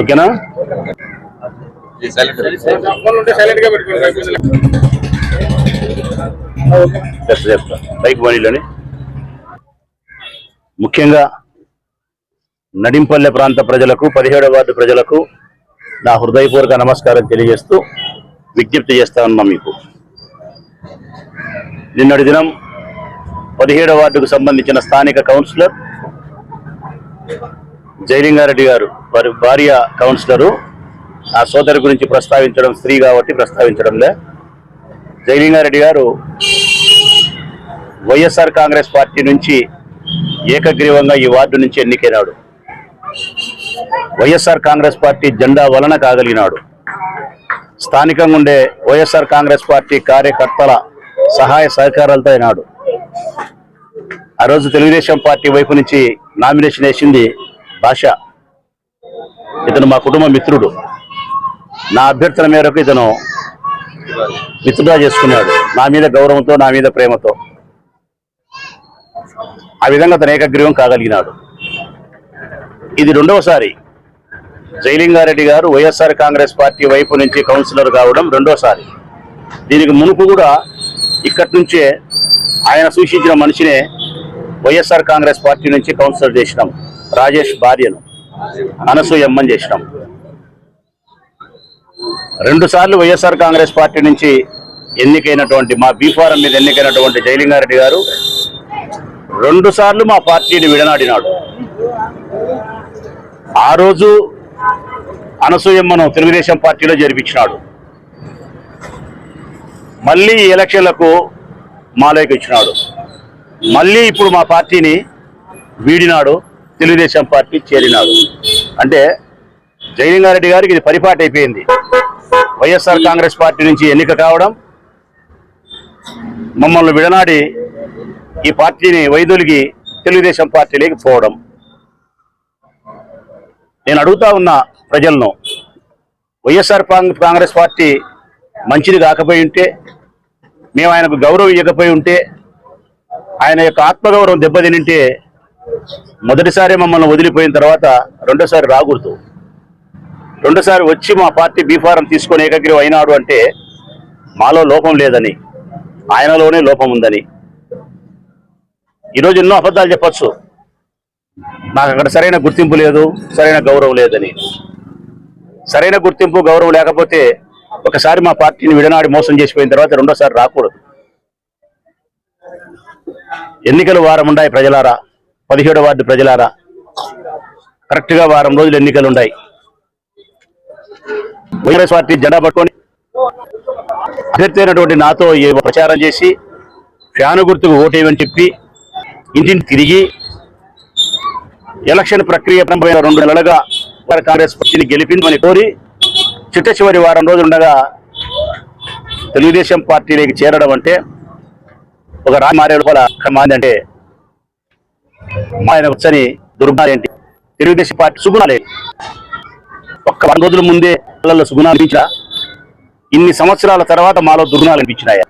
ఓకేనా? చెప్తా బైక్ బండిలోని. ముఖ్యంగా నడింపల్లె ప్రాంత ప్రజలకు పదిహేడవ వార్డు ప్రజలకు నా హృదయపూర్వక నమస్కారం తెలియజేస్తూ విజ్ఞప్తి చేస్తా ఉన్నా మీకు. నిన్నటి దినం పదిహేడో వార్డుకు సంబంధించిన స్థానిక కౌన్సిలర్ జయలింగారెడ్డి గారు వారి భార్య కౌన్సిలరు ఆ సోదరి గురించి ప్రస్తావించడం స్త్రీ కాబట్టి ప్రస్తావించడంలే. జయలింగారెడ్డి గారు వైఎస్ఆర్ కాంగ్రెస్ పార్టీ నుంచి ఏకగ్రీవంగా ఈ వార్డు నుంచి ఎన్నికైనాడు. వైఎస్ఆర్ కాంగ్రెస్ పార్టీ జెండా వలన కాగలిగినాడు. స్థానికంగా ఉండే వైఎస్ఆర్ కాంగ్రెస్ పార్టీ కార్యకర్తల సహాయ సహకారాలతో అయినాడు. ఆ రోజు తెలుగుదేశం పార్టీ వైపు నుంచి నామినేషన్ వేసింది భాష. ఇతను మా కుటుంబ మిత్రుడు. నా అభ్యర్థన మేరకు ఇతను మిత్రుడా చేసుకున్నాడు. నా మీద గౌరవంతో నా మీద ప్రేమతో. ఆ విధంగా అతను ఏకగ్రీవం కాగలిగినాడు. ఇది రెండవసారి జైలింగారెడ్డి గారు వైఎస్ఆర్ కాంగ్రెస్ పార్టీ వైపు నుంచి కౌన్సిలర్ కావడం రెండోసారి. దీనికి మునుపు కూడా ఇక్కడి నుంచే ఆయన సూచించిన మనిషినే వైఎస్ఆర్ కాంగ్రెస్ పార్టీ నుంచి కౌన్సిలర్ చేసినాం. రాజేష్ భార్యను అనసూయమ్మని చేసినాం. రెండు సార్లు వైఎస్ఆర్ కాంగ్రెస్ పార్టీ నుంచి ఎన్నికైనటువంటి మా బీఫారం మీద ఎన్నికైనటువంటి జైలింగారెడ్డి గారు రెండు సార్లు మా పార్టీని విడనాడినాడు. ఆ రోజు అనసూయమ్మను తెలుగుదేశం పార్టీలో జరిపించినాడు మళ్ళీ ఈ ఎలక్షన్లకు మాలోకి ఇచ్చినాడు మళ్ళీ ఇప్పుడు మా పార్టీని వీడినాడు తెలుగుదేశం పార్టీ చేరినాడు. అంటే జయలింగారెడ్డి గారికి ఇది పరిపాటి అయిపోయింది. వైఎస్ఆర్ కాంగ్రెస్ పార్టీ నుంచి ఎన్నిక కావడం మమ్మల్ని విడనాడి ఈ పార్టీని వైదొలిగి తెలుగుదేశం పార్టీలోకి పోవడం. నేను అడుగుతా ఉన్న ప్రజలను వైఎస్ఆర్ కాంగ్రెస్ పార్టీ మంచిది కాకపోయి ఉంటే మేము ఆయనకు గౌరవం ఇవ్వకపోయి ఉంటే ఆయన యొక్క ఆత్మగౌరవం దెబ్బతినింటే మొదటిసారి మమ్మల్ని వదిలిపోయిన తర్వాత రెండోసారి రాకూడదు. రెండోసారి వచ్చి మా పార్టీ బీఫారం తీసుకొని ఏకగ్రీవం అయినాడు అంటే మాలో లోపం లేదని ఆయనలోనే లోపం ఉందని. ఈరోజు ఎన్నో అబద్ధాలు చెప్పచ్చు. నాకు అక్కడ సరైన గుర్తింపు లేదు సరైన గౌరవం లేదని. సరైన గుర్తింపు గౌరవం లేకపోతే ఒకసారి మా పార్టీని విడనాడి మోసం చేసిపోయిన తర్వాత రెండోసారి రాకూడదు. ఎన్నికలు వారం ఉన్నాయి ప్రజలారా? పదిహేడో వార్డు ప్రజలారా? కరెక్ట్గా వారం రోజులు ఎన్నికలు ఉన్నాయి. వైఎస్ పార్టీ జెండా పట్టుకొని అభ్యర్థి అయినటువంటి నాతో ప్రచారం చేసి ఫ్యాను గుర్తుకు ఓటేయమని చెప్పి ఇంటిని తిరిగి ఎలక్షన్ ప్రక్రియ రెండు నెలలుగా కాంగ్రెస్ పార్టీని గెలిపిందని కోరి చిట్ట చివరి వారం రోజులుండగా తెలుగుదేశం పార్టీలోకి చేరడం అంటే ఒక రాజు మారే లోపల మాది అంటే ఆయన వచ్చని దుర్గాలు తెలుగుదేశం పార్టీ సుగుణాలే ఒక్క వంద రోజుల ముందే పిల్లల్లో సుగుణాలు అనిపించినా ఇన్ని సంవత్సరాల తర్వాత మాలో దుర్గుణాలు అనిపించినాయా?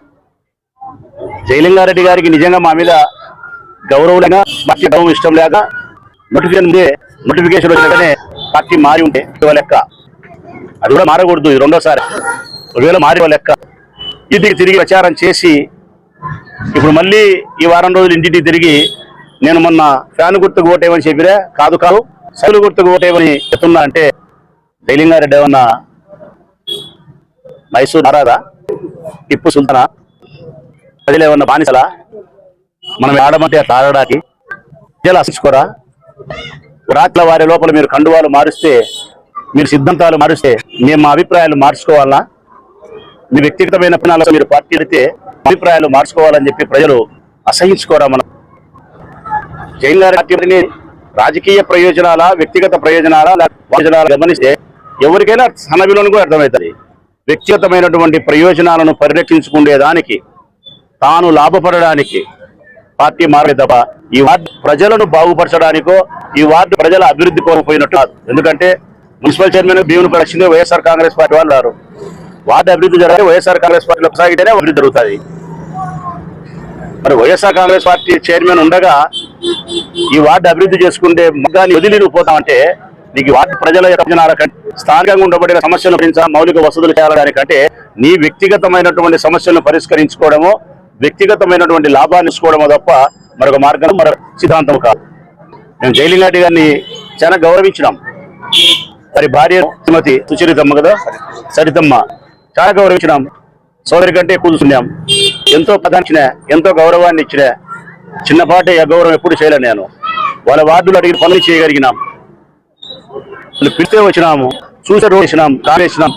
జయలింగారెడ్డి గారికి నిజంగా మా మీద గౌరవం లేక పార్టీ గౌరవం ఇష్టం లేక నోటిఫికేషన్ ఉందే నోటిఫికేషన్ వచ్చినట్టునే పార్టీ మారి ఉంటే ఇదో లెక్క అది కూడా మారకూడదు ఇది రెండోసారి. ఒకవేళ మారే లెక్క ఇంటికి తిరిగి ప్రచారం చేసి ఇప్పుడు మళ్ళీ ఈ వారం రోజులు ఇంటికి తిరిగి నేను మొన్న ఫ్యాన్ గుర్తుకు ఓటేమని చెప్పిరే? కాదు కాదు సైలు గుర్తుకు ఓటేమని చెప్తున్నా అంటే దైలింగారెడ్డి ఏమన్నా మైసూర్ నారాదా? టిప్పు సుల్తానా? ప్రజలు ఏమన్నా బానిసలా? మనం ఆడమంటే అట్లా ఆడడానికి ప్రజలు అసలుకోరా రాత్రి వారి లోపల మీరు కండువాలు మారిస్తే మీరు సిద్ధాంతాలు మారుస్తే మేము మా అభిప్రాయాలు మార్చుకోవాలా? మీ వ్యక్తిగతమైన పనాలతో మీరు పార్టీ వెళితే అభిప్రాయాలు మార్చుకోవాలని చెప్పి ప్రజలు అసహించుకోరా మనం? జైన్ గారి పార్టీని రాజకీయ ప్రయోజనాల వ్యక్తిగత ప్రయోజనాల ప్రయోజనాలు గమనిస్తే ఎవరికైనా సన్న విలువను కూడా అర్థమవుతుంది. వ్యక్తిగతమైనటువంటి ప్రయోజనాలను పరిరక్షించుకునేదానికి తాను లాభపడడానికి పార్టీ మారే తప్ప ఈ వార్డు ప్రజలను బాగుపరచడానికో ఈ వార్డు ప్రజల అభివృద్ధి కోల్పోయినట్టు కాదు. ఎందుకంటే మున్సిపల్ చైర్మన్ భీముని పరిచింది వైఎస్ఆర్ కాంగ్రెస్ పార్టీ వాళ్ళు వార్డు అభివృద్ధి జరగాలి వైఎస్ఆర్ కాంగ్రెస్ పార్టీలో కొనసాగితేనే అభివృద్ధి జరుగుతుంది. మరి వైఎస్ఆర్ కాంగ్రెస్ పార్టీ చైర్మన్ ఉండగా ఈ వార్డు అభివృద్ధి చేసుకుంటే మగ్గాన్ని వదిలి నువ్వు పోతామంటే నీకు వార్డు ప్రజల యొక్క స్థానికంగా ఉండబడిన సమస్యలను పరిష్కరించ మౌలిక వసతులు చేయాలడానికంటే నీ వ్యక్తిగతమైనటువంటి సమస్యలను పరిష్కరించుకోవడము వ్యక్తిగతమైనటువంటి లాభాన్ని ఇచ్చుకోవడమో తప్ప మరొక మార్గం మరొక సిద్ధాంతం కాదు. మేము జైలింగారెడ్డి గారిని చాలా గౌరవించినాం. మరి భార్య శ్రీమతి సుచరితమ్మ కదా? సరితమ్మ. చాలా గౌరవించినాం. సోదరి కంటే కూర్చున్నాం ఎంతో పదాన్నిచ్చిన ఎంతో గౌరవాన్ని ఇచ్చిన చిన్నపాటి అగౌరవం ఎప్పుడు చేయలే నేను. వాళ్ళ వార్డులు అడిగిన పనులు చేయగలిగినాం. వాళ్ళు పిలిస్తే వచ్చినాము చూసే రోజు చేసినాం కానేసినాం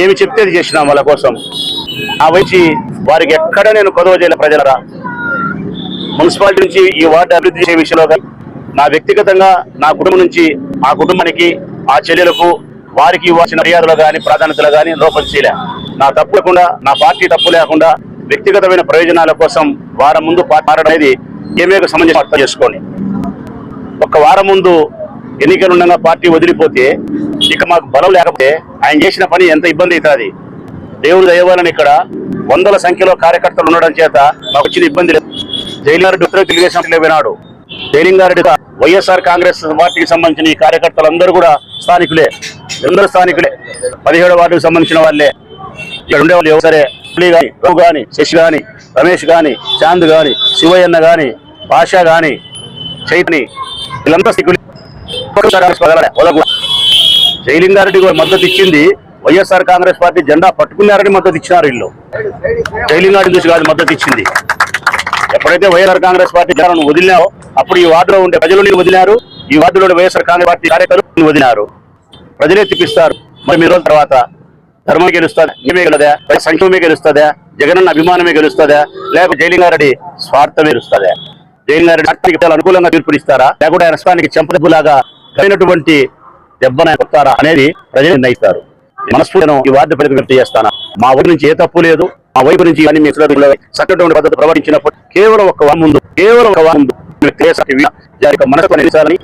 ఏమి చెప్తే అది చేసినాం వాళ్ళ కోసం. ఆ వచ్చి వారికి ఎక్కడ నేను కొదవ చేయలే ప్రజలరా. మున్సిపాలిటీ నుంచి ఈ వార్డు అభివృద్ధి చేసే విషయంలో నా వ్యక్తిగతంగా నా కుటుంబం నుంచి ఆ కుటుంబానికి ఆ చెల్లెలకు వారికి ఇవ్వాల్సిన మర్యాదలు కానీ ప్రాధాన్యతలు కానీ లోపం చేయలే. నా తప్పు లేకుండా నా పార్టీ తప్పు లేకుండా వ్యక్తిగతమైన ప్రయోజనాల కోసం వారం ముందు మారడం అనేది ఏమేక సంబంధించి అర్థం చేసుకోండి. ఒక వారం ముందు ఎన్నికలు ఉండగా పార్టీ వదిలిపోతే ఇక మాకు బలం లేకపోతే ఆయన చేసిన పని ఎంత ఇబ్బంది అవుతుంది. దేవుడు దయవాలని ఇక్కడ వందల సంఖ్యలో కార్యకర్తలు ఉండడం చేత మాకు వచ్చిన ఇబ్బంది లేదు. జైలింగారెడ్డి ఉత్తర తెలుగుదేశం పార్టీలో జైలింగారెడ్డి వైఎస్ఆర్ కాంగ్రెస్ పార్టీకి సంబంధించిన ఈ కార్యకర్తలందరూ కూడా స్థానికులే. అందరూ స్థానికులే. పదిహేడు వార్డుకు సంబంధించిన వాళ్ళే. ఇక్కడ ఉండే వాళ్ళు ఎవరు సరే? మురళి గాని రఘు కానీ శశి గాని రమేష్ కానీ చాంద్ కానీ శివయ్యన్న కానీ భాష కానీ చైతని వీళ్ళంతా స్థానికులే కాంగ్రెస్ జైలింగారెడ్డి కూడా మద్దతు ఇచ్చింది. వైఎస్ఆర్ కాంగ్రెస్ పార్టీ జెండా పట్టుకున్నారని మద్దతు ఇచ్చినారు వీళ్ళు. జైలింగారెడ్డి చూసి కాదు మద్దతు ఇచ్చింది. ఎప్పుడైతే వైఎస్ఆర్ కాంగ్రెస్ పార్టీ జనాలను వదిలినావో అప్పుడు ఈ వార్డులో ఉండే ప్రజలు నేను వదిలినారు. ఈ వార్డులో వైఎస్ఆర్ కాంగ్రెస్ పార్టీ కార్యకర్తలు వదిలినారు. ప్రజలే తిప్పిస్తారు. మరి మీ రోజుల తర్వాత ధర్మం గెలుస్తుందా మేమే గెలదా సంక్షేమమే గెలుస్తుందా జగనన్న అభిమానమే గెలుస్తుందా లేకపోతే జైలింగారెడ్డి స్వార్థమే గెలుస్తుందా జైలింగారెడ్డి చట్టానికి చాలా అనుకూలంగా తీర్పునిస్తారా? లేకుంటే ఆయన రాష్ట్రానికి చెంపదెబ్బులాగా కలిగినటువంటి దెబ్బన కొత్తారా అనేది ప్రజలు నిర్ణయిస్తారు. మనస్ఫూర్తిను ఈ వార్డు ప్రజలకు విజ్ఞప్తి చేస్తాను. మా ఊరి నుంచి ఏ తప్పు లేదు. ఆ వైపు నుంచి అన్ని మీ చక్కటువంటి పద్ధతి ప్రవర్తించినప్పుడు కేవలం ఒక వారం ముందు కేవలం ఒక వారం ముందు మనసుకు నిలిచాలని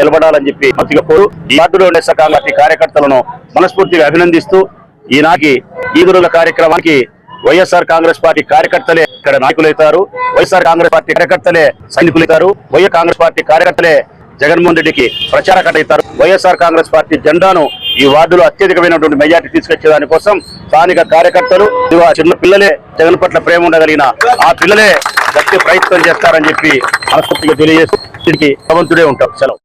నిలబడాలని చెప్పి మంత్రిగా కోరు. ఈ అడ్డులో ఉండే సకాలటి కార్యకర్తలను మనస్ఫూర్తిగా అభినందిస్తూ ఈనాటి ఈదురుల కార్యక్రమానికి వైఎస్ఆర్ కాంగ్రెస్ పార్టీ కార్యకర్తలే ఇక్కడ నాయకులైతారు. వైఎస్ఆర్ కాంగ్రెస్ పార్టీ కార్యకర్తలే సైనికులైతారు. వైఎస్ కాంగ్రెస్ పార్టీ కార్యకర్తలే జగన్మోహన్ రెడ్డికి ప్రచార కట్టయితారు వైఎస్ఆర్ కాంగ్రెస్ పార్టీ జెండాను ఈ వార్డులో అత్యధికమైనటువంటి మెజార్టీ తీసుకొచ్చే దానికోసం స్థానిక కార్యకర్తలు చిన్న పిల్లలే జగన్ పట్ల ప్రేమ ఉండగలిగిన ఆ పిల్లలే గట్టి ప్రయత్నం చేస్తారని చెప్పి మనస్ఫూర్తిగా తెలియజేస్తూ దీనికి భగవంతుడే ఉంటాం సెలవు.